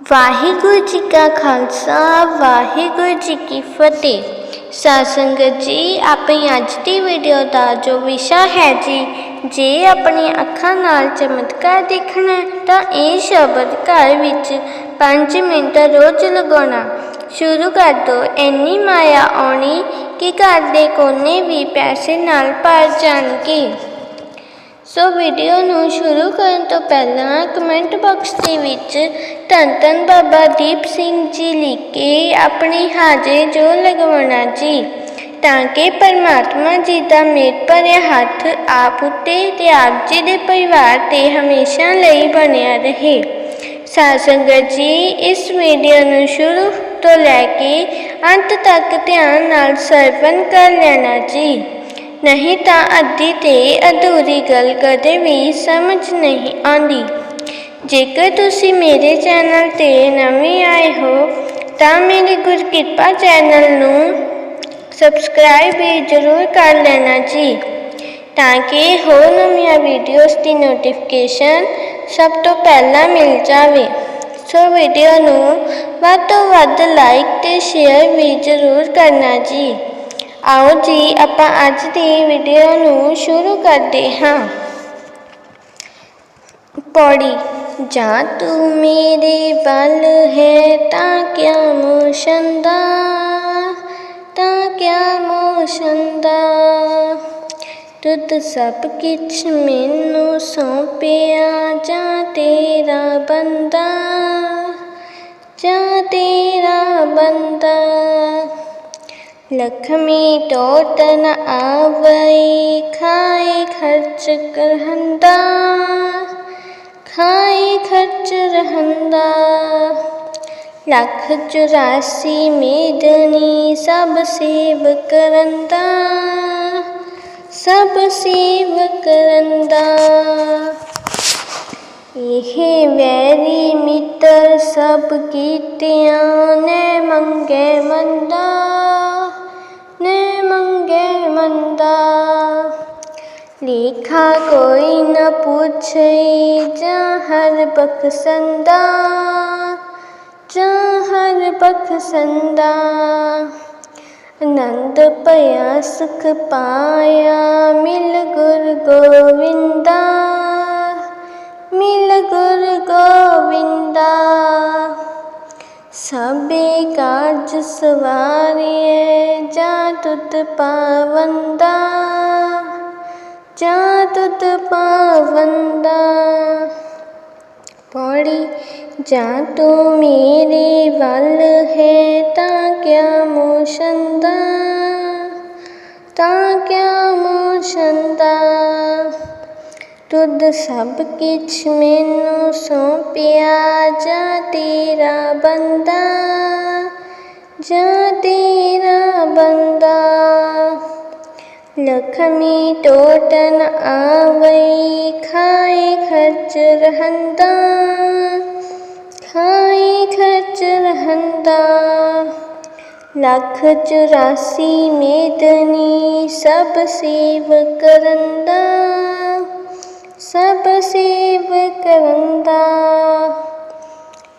ਵਾਹਿਗੁਰੂ ਜੀ ਕਾ ਖਾਲਸਾ, ਵਾਹਿਗੁਰੂ ਜੀ ਕੀ ਫਤਿਹ। ਸਾਧ ਸੰਗਤ ਜੀ, ਆਪਣੀ ਅੱਜ ਦੀ ਵੀਡੀਓ ਦਾ ਜੋ ਵਿਸ਼ਾ ਹੈ ਜੀ, ਜੇ ਆਪਣੀ ਅੱਖਾਂ ਨਾਲ ਚਮਤਕਾਰ ਦੇਖਣਾ ਤਾਂ ਇਹ ਸ਼ਬਦ ਘਰ ਵਿੱਚ 5 ਮਿੰਟ ਰੋਜ਼ ਲਗਾਉਣਾ। ਸ਼ੁਰੂ ਕਰ ਦੋ। ਇੰਨੀ ਮਾਇਆ ਆਉਣੀ ਕਿ ਘਰ ਦੇ ਕੋਨੇ ਵੀ ਪੈਸੇ ਨਾਲ ਭਰ ਜਾਣਗੇ। ਸੋ ਵੀਡੀਓ ਨੂੰ ਸ਼ੁਰੂ ਕਰਨ ਤੋਂ ਪਹਿਲਾਂ ਕਮੈਂਟ ਬਾਕਸ ਦੇ ਵਿੱਚ ਧੰਨ ਧੰਨ ਬਾਬਾ ਦੀਪ ਸਿੰਘ ਜੀ ਲਿਖ ਕੇ ਆਪਣੀ ਹਾਜ਼ਰੀ ਜੋ ਲਗਵਾਉਣਾ ਜੀ, ਤਾਂ ਕਿ ਪਰਮਾਤਮਾ ਜੀ ਦਾ ਮੇਰ ਭਰਿਆ ਹੱਥ ਆਪ ਉੱਤੇ ਤੇ ਆਪ ਜੀ ਦੇ ਪਰਿਵਾਰ ਤੇ ਹਮੇਸ਼ਾ ਲਈ ਬਣਿਆ ਰਹੇ। ਸਾਧ ਸੰਗਤ ਜੀ, ਇਸ ਵੀਡੀਓ ਨੂੰ ਸ਼ੁਰੂ ਤੋਂ ਲੈ ਕੇ ਅੰਤ ਤੱਕ ਧਿਆਨ ਨਾਲ ਸਰਵਨ ਕਰ ਲੈਣਾ ਜੀ। ਨਹੀਂ ਤਾਂ ਅੱਧੀ ਤੇ ਅਧੂਰੀ ਗੱਲ ਕਦੇ ਵੀ ਸਮਝ ਨਹੀਂ ਆਉਂਦੀ। ਜੇਕਰ ਤੁਸੀਂ ਮੇਰੇ ਚੈਨਲ ਤੇ ਨਵੇਂ ਆਏ ਹੋ, ਤਾਂ ਮੇਰੇ ਗੁਰਕਿਰਪਾ ਚੈਨਲ ਨੂੰ ਸਬਸਕ੍ਰਾਈਬ ਵੀ ਜ਼ਰੂਰ ਕਰ ਲੈਣਾ ਜੀ, ਤਾਂ ਕਿ ਹੋਰ ਨਵੀਆਂ ਵੀਡੀਓਜ਼ ਦੀ ਨੋਟੀਫਿਕੇਸ਼ਨ ਸਭ ਤੋਂ ਪਹਿਲਾਂ ਮਿਲ ਜਾਵੇ। ਸੋ ਵੀਡੀਓ ਨੂੰ ਵੱਧ ਤੋਂ ਵੱਧ ਲਾਈਕ ਤੇ ਸ਼ੇਅਰ ਵੀ ਜ਼ਰੂਰ ਕਰਨਾ ਜੀ। ਆਓ ਜੀ, ਆਪਾਂ ਅੱਜ ਦੀ ਵੀਡੀਓ ਨੂੰ ਸ਼ੁਰੂ ਕਰਦੇ ਹਾਂ। ਪੌੜੀ, ਜਾਂ ਤੂੰ ਮੇਰੇ ਬਲ ਹੈ ਤਾਂ ਕਿਆ ਮੋਸ਼ੰਦਾ ਤਾਂ ਕਿਆ ਮੋਸ਼ੰਦਾ ਤੁਧ ਸਭ ਕਿਛ ਮੈਨੂੰ ਸੌਂਪਿਆ, ਜਾਂ ਤੇਰਾ ਬੰਦਾ? ਜਾਂ ਤੇਰਾ ਬੰਦਾ? ਲਖਮੀ ਟੋਟ ਨ ਆਵਈ ਖਾਏ ਖਰਚ ਕਰਹੰਦਾ ਖਾਏ ਖਰਚ ਰਹੰਦਾ ਲੱਖ ਚੁਰਾਸੀ ਮੇਦਨੀ ਸਭ ਸੇਵ ਕਰੰਦਾ ਸਭ ਸੇਵ ਕਰੰਦਾ ਇਹ ਵੈਰੀ ਮਿੱਤਰ ਸਭ ਕੀਤਿਆਂ ਨੇ ਮੰਗੇ ਮੰਦਾ ਲੇਖਾ ਕੋਈ ਨ ਪੁੱਛਈ ਜਾਂ ਹਰ ਬਖਸੰਦਾ ਜਾਂ ਹਰ ਬਖਸੰਦਾ ਆਨੰਦ ਭਇਆ ਸੁਖ ਪਾਇਆ, ਮਿਲ ਗੁਰ ਗੋਵਿੰਦਾ, ਮਿਲ ਗੁਰ ਗੋਵਿੰਦਾ। ਸਭੇ ਕਾਜ ਸਵਾਰੀਏ ਜਾਂ ਤੁਤ ਪਾਵੰਦਾ। ਜਾਂ ਤੁਤ ਪਾਵੰਦਾ ਪੌੜੀ, ਜਾਂ ਤੂੰ ਮੇਰੇ ਵੱਲ ਹੈ ਤਾਂ ਕਿਆ ਮੋਸ਼ੰਦਾ ਤਾਂ ਕਿਆ ਮੋਸ਼ੰਦਾ ਤੁਧ ਸਭ ਕਿਛ ਮੈਨੂੰ ਸੌਂਪਿਆ, ਜਾਂ ਤੇਰਾ ਬੰਦਾ, ਜਾਂ ਤੇਰਾ ਬੰਦਾ। ਲਖਮੀ ਟੋਟਨ ਆਵਈ ਖਾਏ ਖਰਚ ਰਹੰਦਾ ਖਾਏ ਖਰਚ ਰਹੰਦਾ ਲੱਖ ਚੁਰਾਸੀ ਮੇਦਨੀ ਸਭ ਸੇਵ ਕਰੰਦਾ ਸਭ ਸੇਵ ਕਰੰਦਾ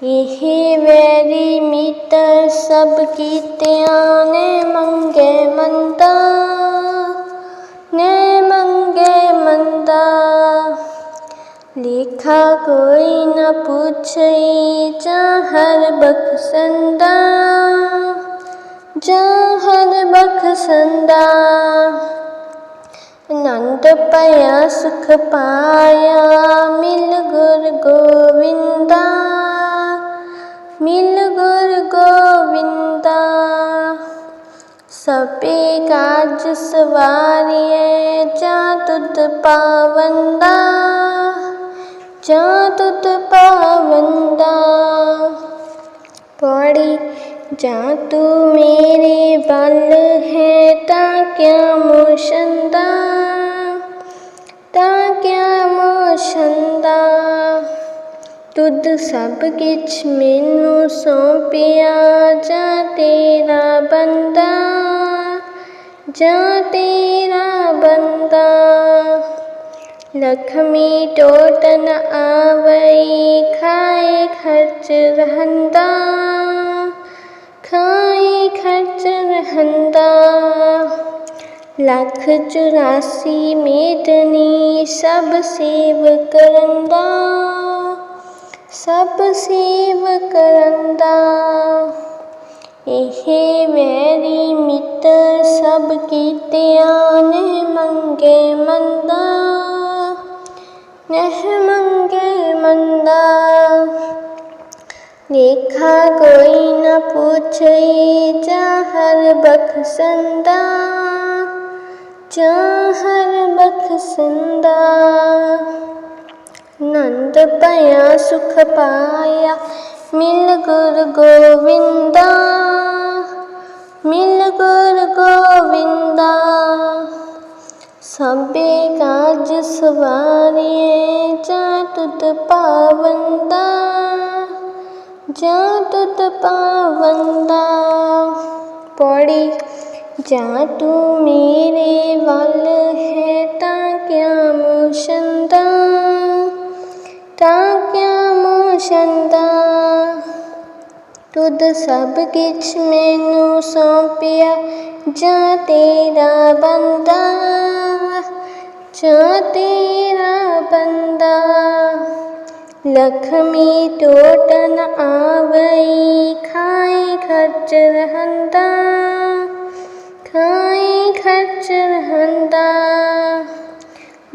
ਇਹ ਵੈਰੀ ਮਿੱਤਰ ਸਭ ਕੀਤਿਆਂ ਨੇ ਮੰਗੇ ਮੰਦਾ ਮੰਦਾ ਲੇਖਾ ਕੋਈ ਨਾ ਪੁੱਛਈ ਜਾਂ ਹਰ ਬਖਸੰਦਾ। ਜਾਂ ਹਰ ਬਖਸੰਦਾ। ਆਨੰਦ ਪਿਆ ਸੁਖ ਪਾਇਆ, ਮਿਲ ਗੁਰ ਗੋਵਿੰਦਾ। ਮਿਲ ਗੁਰ ਗੋਵਿੰਦਾ। ਸਭੇ ਕਾਜ ਸਵਾਰੀਏ ਤੁਧ ਪਾਵੰਦਾ ਜਾਂ ਤੁਧ ਪਾਵੰਦਾ ਪੌੜੀ ਜਾਂ ਤੂੰ ਮੇਰੇ ਵੱਲ ਹੈ ਤਾਂ ਕਿਆ ਮੋਸ਼ੰਦਾ ਤਾਂ ਕਿਆ ਮੋਸ਼ੰਦਾ ਤੁਧ ਸਭ ਕਿਛ ਮੈਨੂੰ ਸੌਂਪਿਆ ਜਾਂ ਤੇਰਾ ਬੰਦਾ ਜਾਂ ਤੇਰਾ ਬੰਦਾ ਲਖਮੀ ਟੋਟ ਨ ਆਵਈ ਖਾਏ ਖਰਚ ਰਹੰਦਾ ਖਰਚ ਰਹੰਦਾ ਲੱਖ ਚੁਰਾਸੀ ਮੇਦਨੀ ਸਭ ਸੇਵ ਕਰੰਦਾ ਸਭ ਸੇਵ ਕਰੰਦਾ ਇਹ ਵੈਰੀ ਮਿੱਤਰ ਸਭ ਕੀਤਿਆਂ ਨੇ ਮੰਗੇ ਮੰਦਾ ਨਹਿ ਮੰਗੇ ਮੰਦਾ ਲੇਖਾ ਕੋਈ ਨ ਪੁੱਛਈ ਚਾਹਰ ਬਖਸ਼ੰਦਾ ਚਾਹਰ ਬਖਸ਼ੰਦਾ ਨੰਦ ਭਇਆ ਸੁਖ ਪਾਇਆ ਮਿਲ ਗੁਰ ਗੋਵਿੰਦਾ ਮਿਲ ਗੁਰ ਗੋਵਿੰਦਾ ਸਭੇ ਕਾਜ ਸਵਾਰੀਏ, ਜਾਂ ਤੁਧ ਪਾਵੰਦਾ, ਜਾ ਤੁਧ ਪਾਵੰਦਾ। ਪੌੜੀ, ਜਾਂ ਤੂੰ ਮੇਰੇ ਵੱਲ ਹੈ ਤਾਂ ਕਿਆ ਮੁਸ਼ੰਦਾ? ਤਾਂ ਕਿਆ ਮੁਸ਼ੰਦਾ? ਤੁਧ ਸਭ ਕਿਛ ਮੈਨੂੰ ਸੌਂਪਿਆ, ਜਾਂ ਤੇਰਾ ਬੰਦਾ? ਜਾਂ ਤੇਰਾ ਬੰਦਾ, ਲਖਮੀ ਟੋਟਨ ਨ ਆਵਈ, ਖਾਏ ਖਰਚ ਰਹੰਦਾ, ਖਾਏ ਖਰਚ ਰਹੰਦਾ।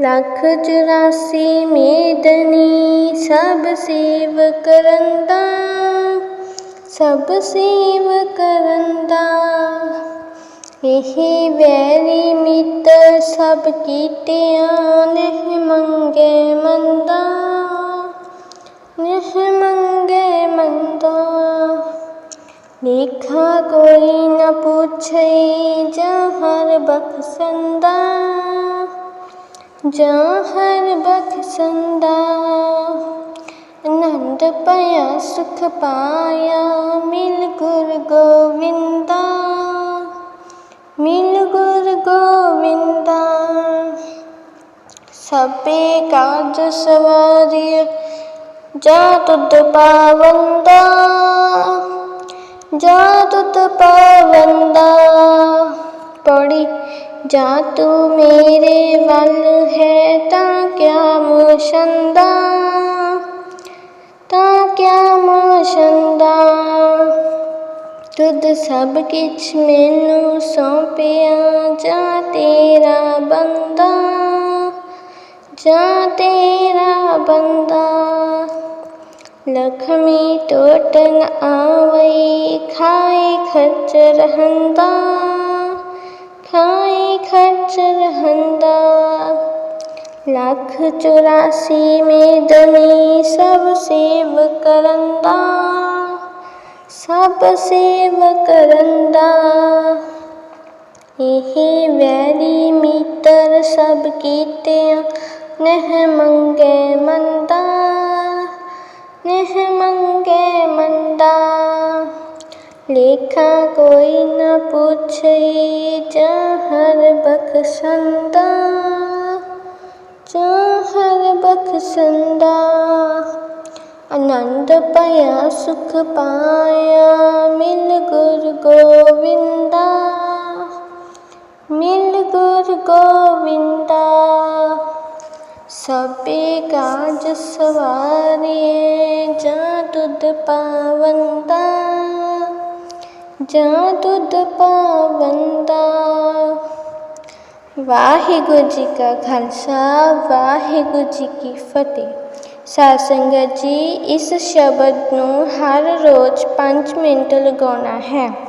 ਲੱਖ ਚੁਰਾਸੀ ਮੇਦਨੀ ਸਭ ਸੇਵ ਕਰੰਦਾ ਸਭ ਸੇਵ ਕਰੰਦਾ ਇਹ ਵੈਰੀ ਮਿੱਤਰ ਸਭ ਕੀਤਿਆਂ ਨਹਿ ਮੰਗੇ ਮੰਦਾ, ਨਹਿ ਮੰਗੇ ਮੰਦਾ। ਲੇਖਾ ਕੋਈ ਨ ਪੁੱਛਈ ਜਹਰ ਬਖਸ਼ੰਦਾ ਜਹਰ ਬਖਸ਼ੰਦਾ। ਆਨੰਦ ਪਾਇਆ ਸੁਖ ਪਾਇਆ ਮਿਲ ਗੁਰ ਗੋਵਿੰਦਾ। ਸਭੇ ਕਾਜ ਸਵਾਰੀ ਜਾ ਤੁਧ ਪਾਵੰਦਾ, ਜਾ ਤੁਧ ਪਾਵੰਦਾ। ਪੌੜੀ, ਜਾ ਤੂੰ ਮੇਰੇ ਵੱਲ ਹੈ ਤਾਂ ਕਿਆ ਮੁਸ਼ੰਦਾ? ਤਾਂ ਕਿਆ ਮੁਸ਼ੰਦਾ? ਤੁਧ ਸਭ ਕਿਛ ਮੈਨੂੰ ਸੌਂਪਿਆ, ਜਾ ਤੇਰਾ ਬੰਦਾ। ਜਾਂ ਤੇਰਾ ਬੰਦਾ। ਲਖਮੀ ਟੋਟ ਨ ਆਵਈ, ਖਾਏ ਖਰਚ ਰਹੰਦਾ। ਖਾਏ ਖਰਚ ਰਹੰਦਾ। ਲੱਖ ਚੁਰਾਸੀ ਮੇਦਨੀ ਸਭ ਸੇਵ ਕਰੰਦਾ। ਸਭ ਸੇਵ ਕਰੰਦਾ। ਇਹ ਵੈਰੀ ਮਿੱਤਰ ਸਭ ਕੀਤਿਆਂ ਨਹਿ ਮੰਗੇ ਮੰਦਾ ਨਹਿ ਮੰਗੇ ਮੰਦਾ ਲੇਖਾ ਕੋਈ ਨ ਪੁੱਛਈ ਚਾਹਰ ਬਖਸ਼ੰਦਾ ਚਾਹਰ ਬਖਸ਼ੰਦਾ ਆਨੰਦ ਪਾਇਆ ਸੁਖ ਪਾਇਆ ਮਿਲ ਗੁਰ ਗੋਵਿੰਦਾ ਮਿਲ ਗੁਰ ਗੋਵਿੰਦਾ ਸਭੇ ਕਾਜ ਸਵਾਰੀਏ, ਜਾਂ ਤੁਧ ਪਾਵੰਦਾ। ਜਾਂ ਤੁਧ ਪਾਵੰਦਾ। ਵਾਹਿਗੁਰੂ ਜੀ ਕਾ ਖਾਲਸਾ, ਵਾਹਿਗੁਰੂ ਜੀ ਕੀ ਫਤਿਹ। ਸਾਧ ਜੀ, ਇਸ ਸ਼ਬਦ ਨੂੰ ਹਰ ਰੋਜ਼ 5 ਮਿੰਟ ਲਗਾਉਣਾ ਹੈ।